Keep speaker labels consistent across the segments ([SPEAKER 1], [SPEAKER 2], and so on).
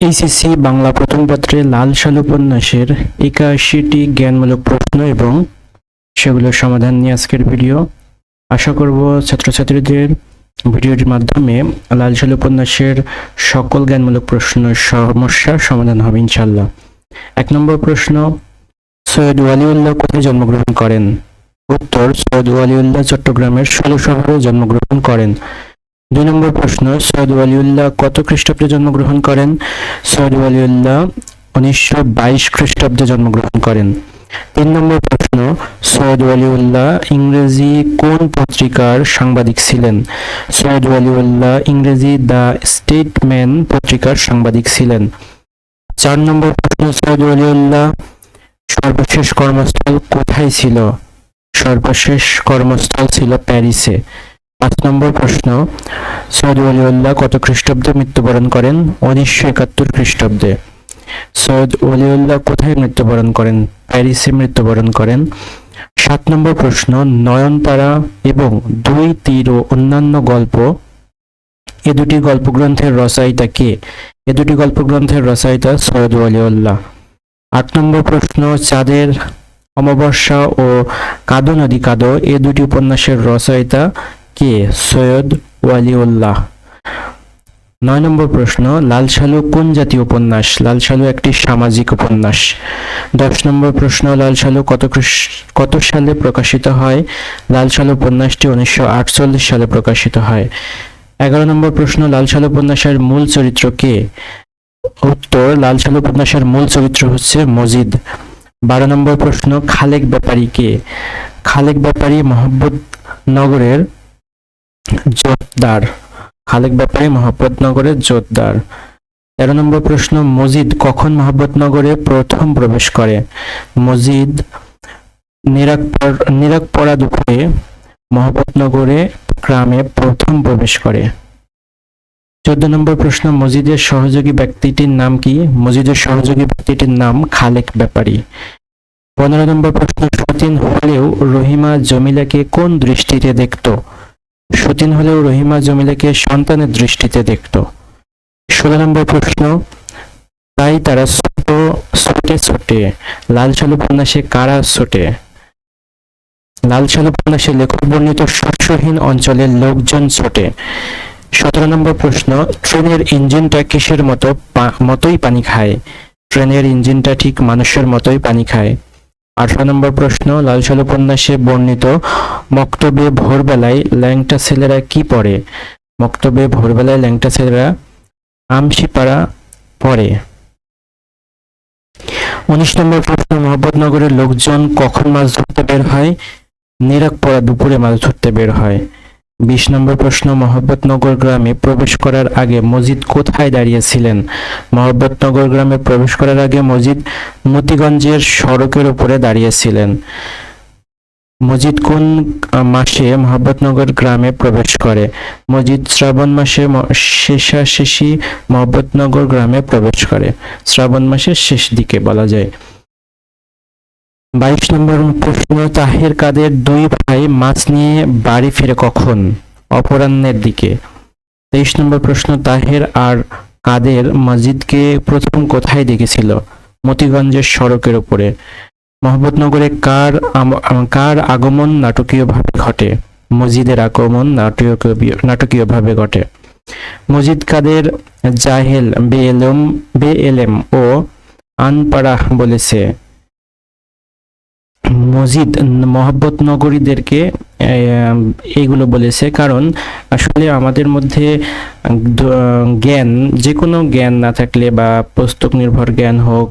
[SPEAKER 1] HSC Bangla প্রথম পত্রে লাল সাল উপন্যাসের একাশিটি জ্ঞানমূলক প্রশ্ন এবং সেগুলোর সমাধান নিয়ে আজকের ভিডিও। আশা করব ছাত্রছাত্রীদের ভিডিওর মাধ্যমে লাল সাল উপন্যাসের সকল জ্ঞানমূলক প্রশ্ন সমস্যার সমাধান হবে ইনশাল্লাহ এক নম্বর প্রশ্ন, সৈয়দ ওয়ালিউল্লাহ কোথায় জন্মগ্রহণ করেন? উত্তর, সৈয়দ ওয়ালিউল্লাহ চট্টগ্রামের ষোলো শহরে জন্মগ্রহণ করেন। দুই নম্বর প্রশ্ন, সৈয়দ ওয়ালিউল্লাহ কত খ্রিস্টাব্দে জন্মগ্রহণ করেন? সৈয়দ ওয়ালিউল্লাহ উনিশশো বাইশ খ্রিস্টাব্দে জন্মগ্রহণ করেন। তিন নম্বর প্রশ্ন, সৈয়দ ওয়ালিউল্লাহ ইংরেজি কোন পত্রিকার সাংবাদিক ছিলেন? সৈয়দ ওয়ালিউল্লাহ ইংরেজি দ্য স্টেটম্যান পত্রিকার সাংবাদিক ছিলেন। চার নম্বর প্রশ্ন, সৈয়দ ওয়ালিউল্লাহ সর্বশেষ কর্মস্থল কোথায় ছিল? সর্বশেষ কর্মস্থল ছিল প্যারিসে। পাঁচ নম্বর প্রশ্ন সৈয়দ কত খ্রিস্টাব্দে মৃত্যুবরণ করেন? উনিশশো একাত্তর খ্রিস্টাব্দে। সৈয়দ কোথায় মৃত্যুবরণ করেন? প্যারিসে মৃত্যুবরণ করেন। সাত নম্বর প্রশ্ন, নয়নতারা এবং দুই তীর ও অন্যান্য গল্প, এ দুটি গল্পগ্রন্থের রচয়িতা কে? এ দুটি গল্পগ্রন্থের রচয়িতা সৈয়দ ওয়ালিউল্লাহ আট নম্বর প্রশ্ন, চাঁদের অমাবস্যা ও কাদো নদী কাদো, এ দুটি উপন্যাসের রচয়িতা কে? সৈয়দ ওয়ালিউল্লাহ। নয় নম্বর প্রশ্ন লাল সালু কোন জাতীয় উপন্যাস? লাল সালু একটি সামাজিক উপন্যাস। দশ নম্বর প্রশ্ন লাল সালু কত কত সালে প্রকাশিত হয়? লাল সালু উপন্যাসটি উনিশশো আটচল্লিশ সালে প্রকাশিত হয়। এগারো নম্বর প্রশ্ন লাল সালু উপন্যাসের মূল চরিত্র কে? উত্তর লাল সালু উপন্যাসের মূল চরিত্র হচ্ছে মজিদ। বারো নম্বর প্রশ্ন, খালেক ব্যাপারী কে? খালেক ব্যাপারী মোহাম্মদ নগরের জোতদার। খালেক ব্যাপারী মোহাম্মদনগরের জোতদার। তেরো নম্বর প্রশ্ন, মজিদ কখন মোহাম্মদনগরে প্রথম প্রবেশ করে? মজিদ নিরাকপর দুপুরে মোহাম্মদনগরে গ্রামে প্রথম প্রবেশ করে। চোদ্দ নম্বর প্রশ্ন, মজিদের সহযোগী ব্যক্তিটির নাম কি? মজিদের সহযোগী ব্যক্তিটির নাম খালেক ব্যাপারী। পনেরো নম্বর প্রশ্ন, সতীন হলেও রহিমা জমিলাকে কোন দৃষ্টিতে দেখতো? সতীন হলেও রহিমা জমিলাকে সন্তানের দৃষ্টিতে দেখত। ষোলো নম্বর প্রশ্ন, তাই তারা ছোট, ছোটে ছোটে। লাল সাল উপন্যাসে কারা ছোটে? লাল সাল উপন্যাসে লেখক বর্ণিত শস্যহীন অঞ্চলের লোকজন ছোটে। সতেরো নম্বর প্রশ্ন, ট্রেনের ইঞ্জিনটা কিসের মতো মতোই পানি খায়? ট্রেনের ইঞ্জিনটা ঠিক মানুষের মতোই পানি খায়। আঠারো নম্বর প্রশ্ন, লালসাল উপন্যাসে বর্ণিত মক্তবে ভোরবেলায় ল্যাংটা ছেলেরা কি পড়ে? মক্তবে ভোরবেলায় ল্যাংটা ছেলেরা আমসিপাড়া পড়ে। উনিশ নম্বর প্রশ্ন মোহাম্মদনগরের লোকজন কখন মাছ ধরতে বের হয়? নিরাক পড়া দুপুরে মাছ ধরতে বের হয়। বিশ নম্বর প্রশ্ন, মহব্বতনগর গ্রামে প্রবেশ করার আগে মসজিদ কোথায় দাঁড়িয়েছিলেন? মহব্বতনগর গ্রামে প্রবেশ করার আগে মসজিদ মতিগঞ্জের সড়কের উপরে দাঁড়িয়েছিলেন। মসজিদ কোন মাসে মহব্বতনগর গ্রামে প্রবেশ করে? মসজিদ শ্রাবণ মাসে শেষাশেষি মহব্বতনগর গ্রামে প্রবেশ করে। শ্রাবণ মাসের শেষ দিকে বলা যায়। বাইশ নম্বর প্রশ্ন, তাহের কাদের দুই ভাই মাছ নিয়ে বাড়ি ফিরে কখন? অপরাহ্নের দিকে। তেইশ নম্বর প্রশ্ন, তাহের আর কাদের মসজিদকে প্রথম কোথায় দেখেছিল? মতিগঞ্জের সড়কের উপরে। মোহাম্মদনগরে কার কার আগমন নাটকীয়ভাবে ঘটে? মসজিদের আগমন নাটকীয়, নাটকীয়ভাবে ঘটে। মসজিদ কাদের জাহেল বেএলএম বেএলএম ও আনপাড়াহ বলেছে। মসজিদ, মহব্বত নগরীদেরকে এইগুলো বলেছে। কারণ আসলে আমাদের মধ্যে জ্ঞান যে কোনো জ্ঞান না থাকলে বা পুস্তক নির্ভর জ্ঞান হোক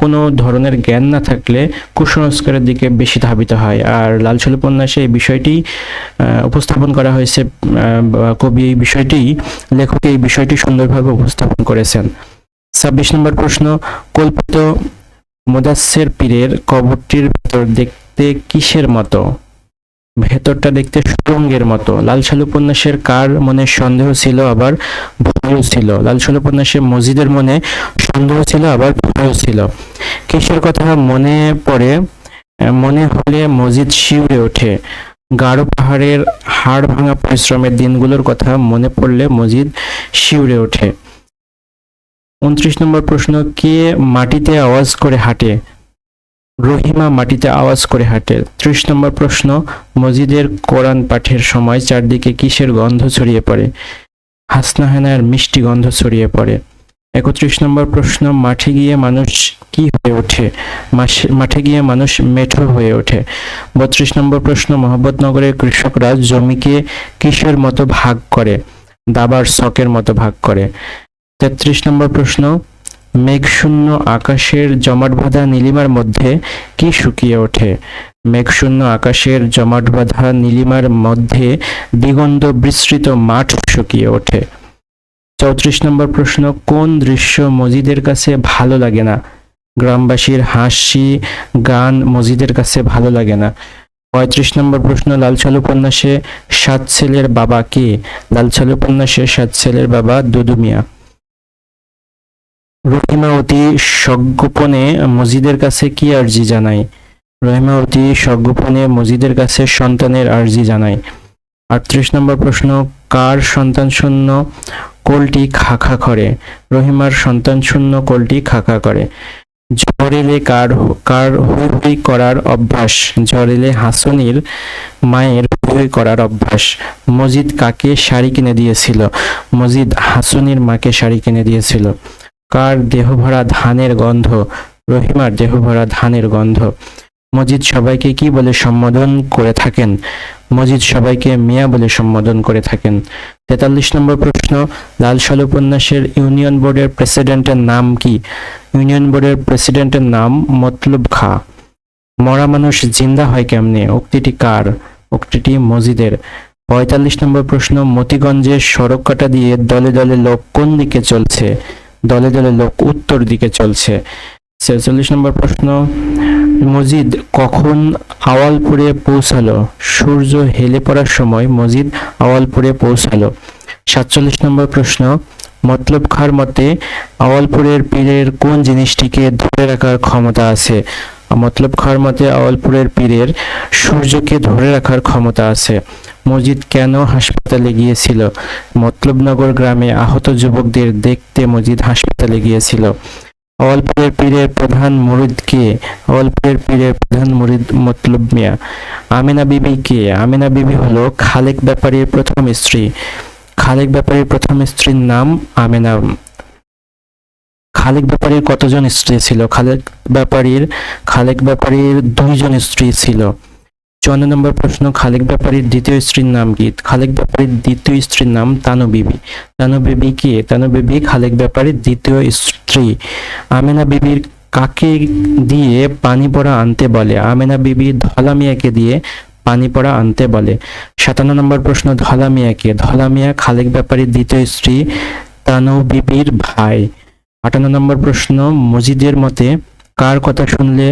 [SPEAKER 1] কোনো ধরনের জ্ঞান না থাকলে কুসংস্কারের দিকে বেশি ধাবিত হয়। আর লাল উপন্যাসে এই বিষয়টি উপস্থাপন করা হয়েছে কবি এই বিষয়টি, লেখক এই বিষয়টি সুন্দরভাবে উপস্থাপন করেছেন। ছাব্বিশ নম্বর প্রশ্ন, কল্পিত মুদাসের পীরের কবরটির ভেতর দেখতে কিসের মতো? ভেতরটা দেখতে সুরঙ্গের মতো। লাল সাল উপন্যাসের কার মনে সন্দেহ ছিল আবার ভয়ও ছিল। লাল সাল উপন্যাসে মসজিদের মনে সন্দেহ ছিল আবার ভয়ও ছিল। কিসের কথা মনে পড়ে? মনে হলে মসজিদ শিউরে ওঠে। গাঢ় পাহাড়ের হাড় ভাঙা পরিশ্রমের দিনগুলোর কথা মনে পড়লে মসজিদ শিউরে ওঠে। উনত্রিশ নম্বর প্রশ্ন, কে মাটিতে আওয়াজ করে হাঁটে? রহিমা মাটিতে আওয়াজ করে হাঁটে। ত্রিশ নম্বর প্রশ্ন, মসজিদের কোরআন পাঠের সময় চারদিকে কিসের গন্ধ ছড়িয়ে পড়ে? হাসনা হেনার মিষ্টি গন্ধ ছড়িয়ে পড়ে। একত্রিশ নম্বর প্রশ্ন, মাঠে গিয়ে মানুষ কি হয়ে ওঠে? মাঠে গিয়ে মানুষ মেঠো হয়ে ওঠে। বত্রিশ নম্বর প্রশ্ন মোহাম্মদনগরের কৃষকরা জমিকে কিসের মতো ভাগ করে? দাবার শকের মতো ভাগ করে। তেত্রিশ নম্বর প্রশ্ন, মেঘশূন্য আকাশের জমাট বাঁধা নীলিমার মধ্যে কি শুকিয়ে ওঠে? মেঘশূন্য আকাশের জমাট বাঁধা নীলিমার মধ্যে দিগন্ত বিস্তৃত মাঠ শুকিয়ে ওঠে। চৌত্রিশ নম্বর প্রশ্ন, কোন দৃশ্য মজিদের কাছে ভালো লাগে না? গ্রামবাসীর হাসি, গান মজিদের কাছে ভালো লাগে না। পঁয়ত্রিশ নম্বর প্রশ্ন লালছাল উপন্যাসে সাত ছেলের বাবা কে? লালছাল উপন্যাসে সাত ছেলের বাবা দুদু মিয়া রহিমা অতি সজ্ঞপনে মজিদের কাছে কি আর্জি জানায়? রহিমা অতি সজ্ঞপনে মজিদের কাছে সন্তানের আর্জি জানায়। আটত্রিশ নম্বর প্রশ্ন, কার সন্তান শূন্য কোলটি খাখা করে? রহিমার সন্তান শূন্য কোলটি খাখা করে। ঝড় এলে কার কার হুই করার অভ্যাস? ঝড় এলে হাসনির মায়ের হুই করার অভ্যাস। মজিদ কাকে শাড়ি কিনে দিয়েছিল? মজিদ হাসনির মাকে শাড়ি কিনে দিয়েছিল। কার দেহ ভরা ধানের গন্ধ? রহিমার দেহ ভরা ধানের গন্ধ। মজিদ সবাইকে কি বলে সম্বোধন করে থাকেন? মজিদ সবাইকে মিয়া বলে সম্বোধন করে থাকেন। তেতাল্লিশ নম্বর প্রশ্ন লাল সাল উপন্যাসের ইউনিয়ন বোর্ডের প্রেসিডেন্টের নাম কি? ইউনিয়ন বোর্ডের প্রেসিডেন্টের নাম মতলব খা। মরা মানুষ জিন্দা হয় কেমনে? উক্তিটি কার? উক্তিটি মজিদের। পঁয়তাল্লিশ নম্বর প্রশ্ন, মতিগঞ্জের সড়ক কাটা দিয়ে দলে দলে লোক কোন দিকে চলছে? দলে দলে লোক উত্তর দিকে চলছে। ছেচল্লিশ নম্বর প্রশ্ন মজিদ কখন আওয়ালপুরে পৌঁছালো? সূর্য হেলে পড়ার সময় মজিদ আওয়ালপুরে পৌঁছালো। সাতচল্লিশ নম্বর প্রশ্ন মতলব খার মতে আওয়ালপুরের পীরের কোন জিনিসটিকে ধরে রাখার ক্ষমতা আছে? মতলব খার মতে আওয়ালপুরের পীরের সূর্যকে ধরে রাখার ক্ষমতা আছে। মজিদ কেন হাসপাতালে গিয়েছিল? মতলবনগর গ্রামে আহত যুবকদের দেখতে মজিদ হাসপাতালে গিয়েছিল। আওয়ালপুরের পীরের প্রধান মুরিদ কে? আওয়ালপুরের পীরের প্রধান মুরিদ মতলব মিয়া। আমিনা বিবি কে? আমিনা বিবি হলো খালেক ব্যাপারীর প্রথম স্ত্রী। খালেক ব্যাপারীর প্রথম স্ত্রীর নাম আমেনা। খালেক ব্যাপারীর কতজন স্ত্রী ছিল? খালেক ব্যাপারীর খালেক ব্যাপারীর দুইজন স্ত্রী ছিল। চুয়ান্ন নম্বর প্রশ্ন, খালেক ব্যাপারীর দ্বিতীয় স্ত্রীর নাম কি? খালেক ব্যাপারীর দ্বিতীয় স্ত্রীর নাম তানু বিবি তানু বিবি কে? তানু বিবি খালেক ব্যাপারীর দ্বিতীয় স্ত্রী। আমেনা বিবির কাকে দিয়ে পানি পড়া আনতে বলে? আমেনা বিবি ধলা মিয়াকে দিয়ে পানি পড়া আনতে বলে। সাতান্ন নম্বর প্রশ্ন, ধলা মিয়াকে ধলা মিয়া খালেক ব্যাপারীর দ্বিতীয় স্ত্রী তানু বিবির ভাই। আটান্ন নম্বর প্রশ্ন, মজিদের মতে কার কথা শুনলে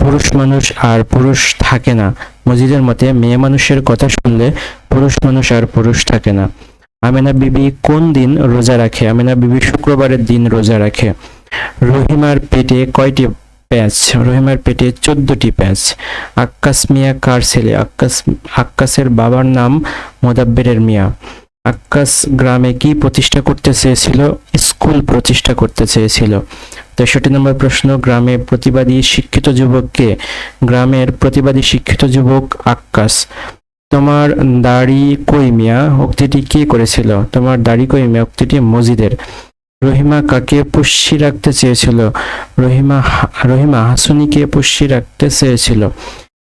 [SPEAKER 1] পুরুষ মানুষ আর পুরুষ থাকে না? মজিদের মতে মেয়ে মানুষের কথা শুনলে পুরুষ মানুষ আর পুরুষ থাকে না। আমেনা বিবি কোন দিন রোজা রাখে? আমেনা বিবি শুক্রবারের দিন রোজা রাখে। রহিমার পেটে কয়টি প্যাঁচ, রহিমার পেটে চোদ্দটি প্যাঁচ। আক্কাস মিয়া কার ছেলে? আক্কাস, আক্কাসের বাবার নাম মোদাব্বেরের মিয়া। আক্কাস গ্রামে কি প্রতিষ্ঠা করতে চেয়েছিল? স্কুল প্রতিষ্ঠা করতে চেয়েছিল। তেষট্টি নম্বর প্রশ্ন, গ্রামে প্রতিবাদী শিক্ষিত যুবককে গ্রামের প্রতিবাদী শিক্ষিত যুবক আক্কাস। তোমার দাড়ি কই মিয়া? উক্তিটি কে করেছিল? তোমার দাড়ি কই মিয়া? উক্তিটি মজিদের। রহিমা কাকে পুষ্যি রাখতে চেয়েছিল? রহিমা রহিমা হাসুনিকে পুষ্যি রাখতে চেয়েছিল।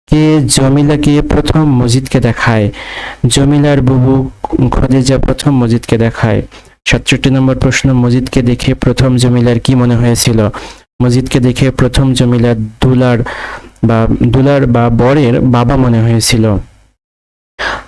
[SPEAKER 1] কে জমিলাকে প্রথম মসজিদকে দেখায়? জমিলার বুবু খদিজা প্রথম মসজিদকে দেখায়। সাতষট্টি নম্বর প্রশ্ন, মসজিদকে দেখে প্রথম জমিলার কি মনে হয়েছিল? মসজিদকে দেখে প্রথম জমিলার দুলার বা দুলার বা বরের বাবা মনে হয়েছিল।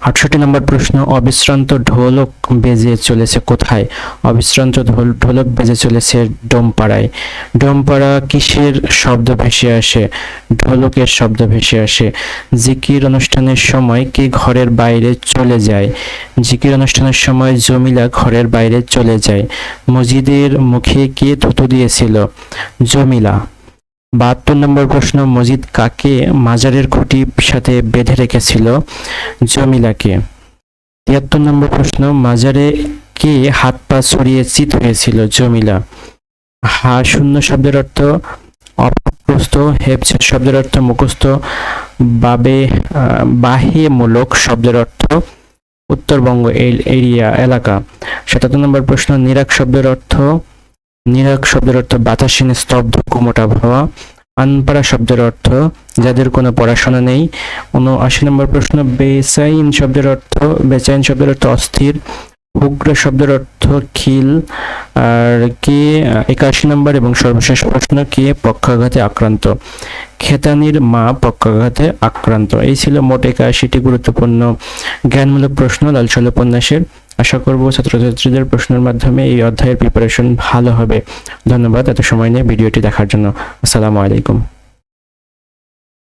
[SPEAKER 1] আটষট্টি নম্বর প্রশ্ন, অবিশ্রান্ত ঢোলক বেজে চলেছে কোথায়? অবিশ্রান্ত ঢোল, ঢোলক বেজে চলেছে ডোমপাড়ায়। ডোমপাড়া কিসের শব্দ ভেসে আসে? ঢোলকের শব্দ ভেসে আসে। জিকির অনুষ্ঠানের সময় কে ঘরের বাইরে চলে যায়? জিকির অনুষ্ঠানের সময় জমিলা ঘরের বাইরে চলে যায়। মসজিদের মুখে কে থুতু দিয়েছিল? জমিলা। বাহাত্তর নম্বর প্রশ্ন, মজিদ কাকে মাজারের খুঁটির সাথে বেঁধে রেখেছিল? জমিলাকে। তিয়াত্তর নম্বর প্রশ্ন, মাজারে কে হাত পা ছড়িয়ে চিত হয়েছিল? জমিলা। হা শূন্য শব্দের অর্থ অপ্রস্ত হেপছেদ শব্দের অর্থ মুখস্থ, বাবে বাহ্যমূলক শব্দের অর্থ উত্তরবঙ্গ এরিয়া, এলাকা। সাতাত্তর নম্বর প্রশ্ন, নিরাক শব্দের অর্থ নিরাক শব্দের অর্থ বাতাসীন স্তব্ধ, কুমট আবহাওয়া। আনপাড়া শব্দের অর্থ যাদের কোনো পড়াশোনা নেই। উনআশি নম্বর প্রশ্ন, বেসাইন শব্দের অর্থ বেচাইন শব্দের অর্থ অস্থির। উগ্র শব্দের অর্থ খিল আর কে, একাশি নম্বর এবং সর্বশেষ প্রশ্ন, কে পক্ষাঘাতে আক্রান্ত? খেতানির মা পক্ষাঘাতে আক্রান্ত। এই ছিল মোট একাশিটি গুরুত্বপূর্ণ, জ্ঞানমূলক প্রশ্ন লালসাল উপন্যাসের। আশা করব ছাত্রছাত্রীদের প্রশ্নের মাধ্যমে এই অধ্যায়ের প্রিপারেশন ভালো হবে। ধন্যবাদ এত সময় নিয়ে ভিডিওটি দেখার জন্য। আসসালামু আলাইকুম।